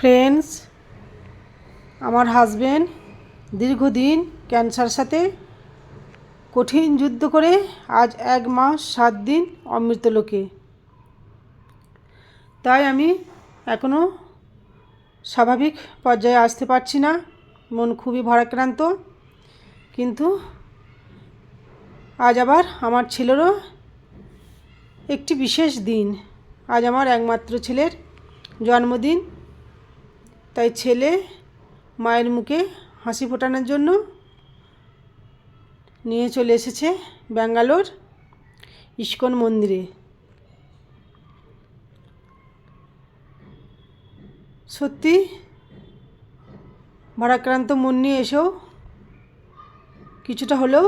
Friends আমার husband দীর্ঘদিন cancer সাথে কঠিন যুদ্ধ করে আজ এক মাস সাত দিন অমৃতলোকে তাই আমি এখনও স্বাভাবিক পর্যায়ে আসতে পারছি না। মন খুবই ভারাক্রান্ত। কিন্তু আজ আবার আমার ছেলেরও একটি বিশেষ দিন। আজ আমার একমাত্র ছেলের জন্মদিন। তাই ছেলে মায়ের মুখে হাসি ফোটানোর জন্য নিয়ে চলে এসেছে ব্যাঙ্গালোর ইস্কন মন্দিরে। সত্যি ভারাক্রান্ত মন নিয়ে এসেও কিছুটা হলেও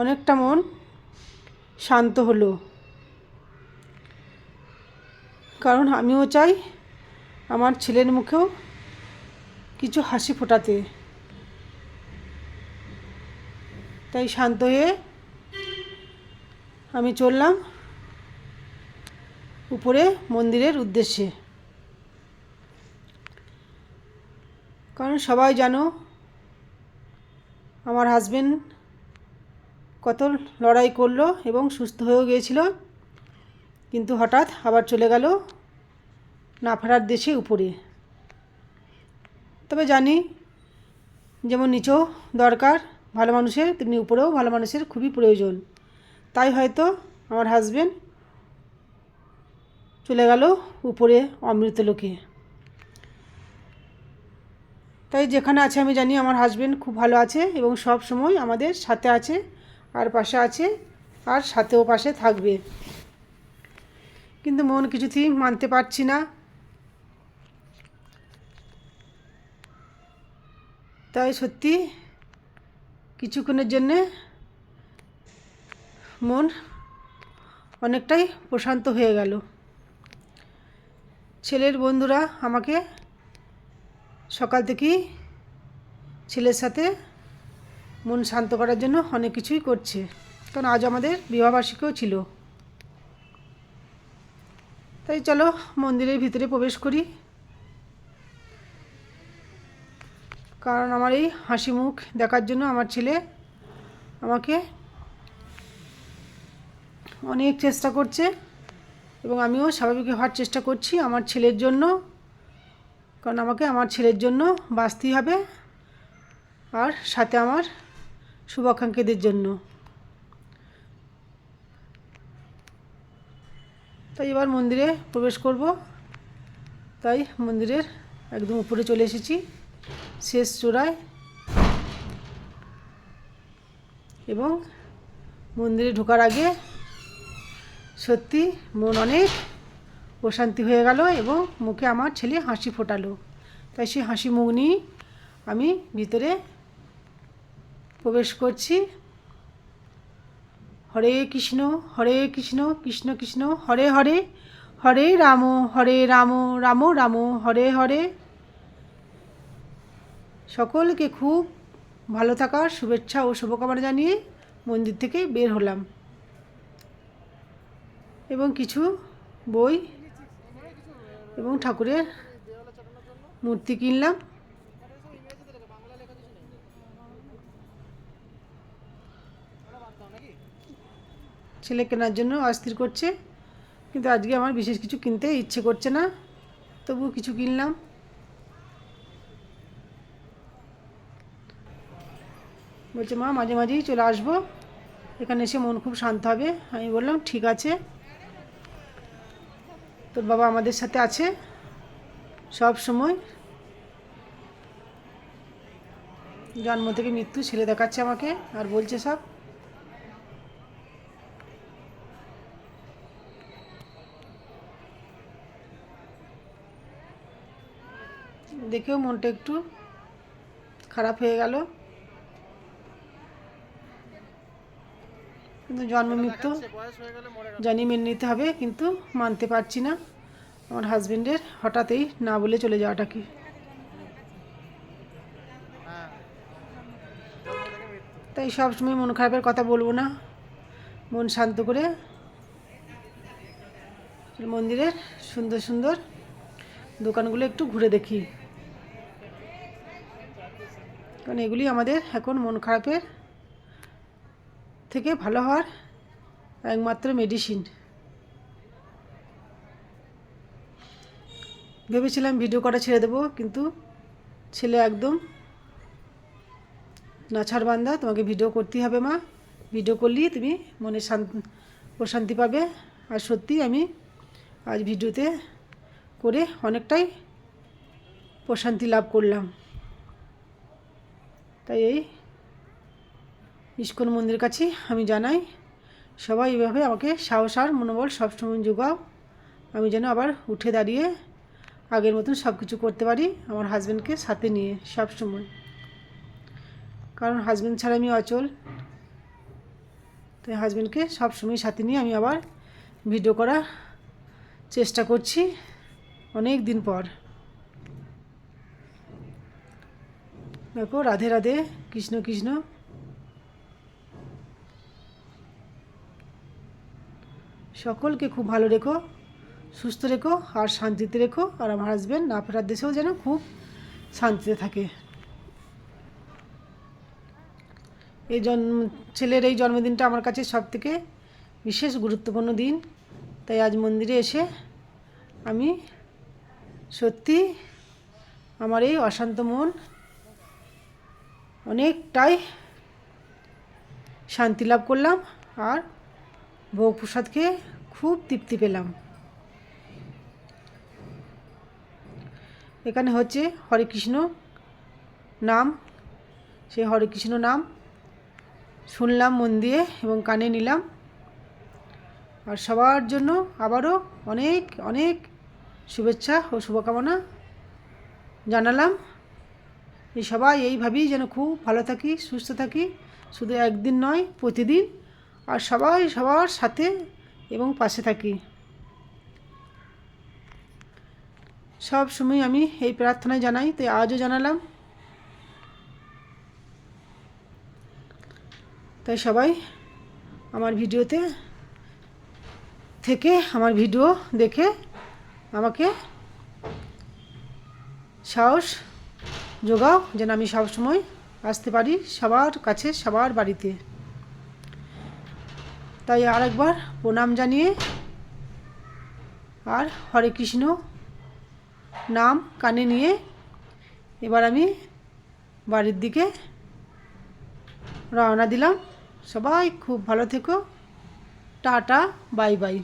অনেকটা মন শান্ত হলো। কারণ আমিও চাই আমার ছেলের মুখেও কিছু হাসি ফোটাতে। তাই শান্ত হয়ে আমি চললাম উপরে মন্দিরের উদ্দেশ্যে। কারণ সবাই জানো, আমার হাজবেন্ড কত লড়াই করল এবং সুস্থ হয়েও গিয়েছিল, কিন্তু হঠাৎ আবার চলে গেল না ফেরার দেশে উপরে। তবে জানি যেমন নিচেও দরকার, ভালো মানুষের, তেমনি উপরেও ভালো মানুষের খুবই প্রয়োজন। তাই হয়তো আমার হাজব্যান্ড চলে গেল উপরে অমৃতলোকে তাই যেখানে আছে আমি জানি আমার হাজবেন্ড খুব ভালো আছে এবং সব সময় আমাদের সাথে আছে, আর পাশে আছে, আর সাথেও পাশে থাকবে। কিন্তু মন কিছুতেই মানতে পারছি না। তাই সত্যি কিছুক্ষণের জন্যে মন অনেকটাই প্রশান্ত হয়ে গেল। ছেলের বন্ধুরা আমাকে সকাল থেকেই ছেলের সাথে মন শান্ত করার জন্য অনেক কিছুই করছে, কারণ আজ আমাদের বিবাহবার্ষিকীও ছিল। তাই চলো মন্দিরের ভিতরে প্রবেশ করি। কারণ আমার এই হাসি মুখ দেখার জন্য আমার ছেলে আমাকে অনেক চেষ্টা করছে এবং আমিও স্বাভাবিক হওয়ার চেষ্টা করছি আমার ছেলের জন্য, কারণ আমাকে আমার ছেলের জন্য বাঁচতেই হবে আর সাথে আমার শুভাকাঙ্ক্ষীদের জন্য। তাই এবার মন্দিরে প্রবেশ করব। তাই মন্দিরের একদম উপরে চলে এসেছি। শেষ চূড়ায় এবং মন্দিরে ঢোকার আগে সত্যি মন অনেক প্রশান্তি হয়ে গেল এবং মুখে আমার ছেলে হাসি ফোটালো। তাই সেই হাসি মুখ নিয়ে আমি ভিতরে প্রবেশ করছি। হরে কৃষ্ণ হরে কৃষ্ণ কৃষ্ণ কৃষ্ণ, হরে হরে হরে রাম হরে রাম রাম রাম, হরে হরে। সকলকে খুব ভালো থাকার শুভেচ্ছা ও শুভকামনা জানিয়ে মন্দির থেকে বের হলাম। এবং কিছু বই এবং ঠাকুরের মূর্তি কিনলাম। ছেলে কেনার জন্য অস্থির করছে, কিন্তু আজকে আমার বিশেষ কিছু কিনতে ইচ্ছে করছে না তবু কিছু কিনলাম। বলছে, মা, মাঝে মাঝেই চলে আসব। এখানে এসে মন খুব শান্ত হবে। আমি বললাম, ঠিক আছে। তোর বাবা আমাদের সাথে আছে সব সময়। জন্ম থেকে মৃত্যু ছেলে দেখাচ্ছে আমাকে আর বলছে সব। দেখেও মনটা একটু খারাপ হয়ে গেল। কিন্তু জন্ম মৃত্যু জানি মেনে নিতে হবে, কিন্তু মানতে পারছি না আমার হাজবেন্ডের। হঠাৎই না বলে চলে যাওয়াটা কি? তাই সব সময় মন খারাপের কথা বলব না। মন শান্ত করে মন্দিরের সুন্দর সুন্দর দোকানগুলো একটু ঘুরে দেখি। কারণ এগুলি আমাদের এখন মন খারাপের থেকে ভালো হওয়ার একমাত্র মেডিসিন ভেবেছিলাম ভিডিও করা ছেড়ে দেবো, কিন্তু ছেলে একদম নাছাড় বান্দা, তোমাকে ভিডিও করতেই হবে মা। ভিডিও করলেই তুমি মনে শান্তি প্রশান্তি পাবে। আর সত্যি আমি আজ ভিডিওতে করে অনেকটাই প্রশান্তি লাভ করলাম। তাই এই ইস্কন মন্দিরের কাছে আমি জানাই, সবাই এভাবে আমাকে সাহস আর মনোবল সবসময় যোগাও। আমি যেন আবার উঠে দাঁড়িয়ে আগের মতন সব কিছু করতে পারি আমার হাজব্যান্ডকে সাথে নিয়ে সব সময় কারণ হাজব্যান্ড ছাড়া আমি অচল। তাই হাজব্যান্ডকে সব সময় সাথে নিয়ে আমি আবার ভিডিও করার চেষ্টা করছি অনেক দিন পর। দেখো, রাধে রাধে, কৃষ্ণ কৃষ্ণ। সকলকে খুব ভালো রেখো, সুস্থ রেখো আর শান্তিতে রেখো। আর আমার হাজব্যান্ড না ফেরার দেশেও যেন খুব শান্তিতে থাকে। এই জন্ম ছেলের এই জন্মদিনটা আমার কাছে সব থেকে বিশেষ গুরুত্বপূর্ণ দিন। তাই আজ মন্দিরে এসে আমি সত্যি আমার এই অশান্ত মন অনেকটাই শান্তি লাভ করলাম। আর ভোগ প্রসাদকে খুব তৃপ্তি পেলাম। এখানে হচ্ছে হরে কৃষ্ণ নাম। সেই হরে কৃষ্ণ নাম শুনলাম, মন দিয়ে এবং কানে নিলাম। আর সবার জন্য আবারও অনেক অনেক শুভেচ্ছা ও শুভকামনা জানালাম। এই সবাই এইভাবেই যেন খুব ভালো থাকি, সুস্থ থাকি। শুধু একদিন নয়, প্রতিদিন আর সবাই সবার সাথে এবং পাশে থাকি। সব সময় আমি এই প্রার্থনায় জানাই, তাই আজও জানালাম। তাই সবাই আমার ভিডিওতে থেকে আমার ভিডিও দেখে আমাকে সাহস যোগাও, যেন আমি সবসময় আসতে পারি সবার কাছে, সবার বাড়িতে। তাই আরেকবার প্রণাম জানিয়ে আর হরে কৃষ্ণ নাম কানে নিয়ে এবার আমি বাড়ির দিকে রওনা দিলাম। সবাই খুব ভালো থেকো। Tata, bye bye.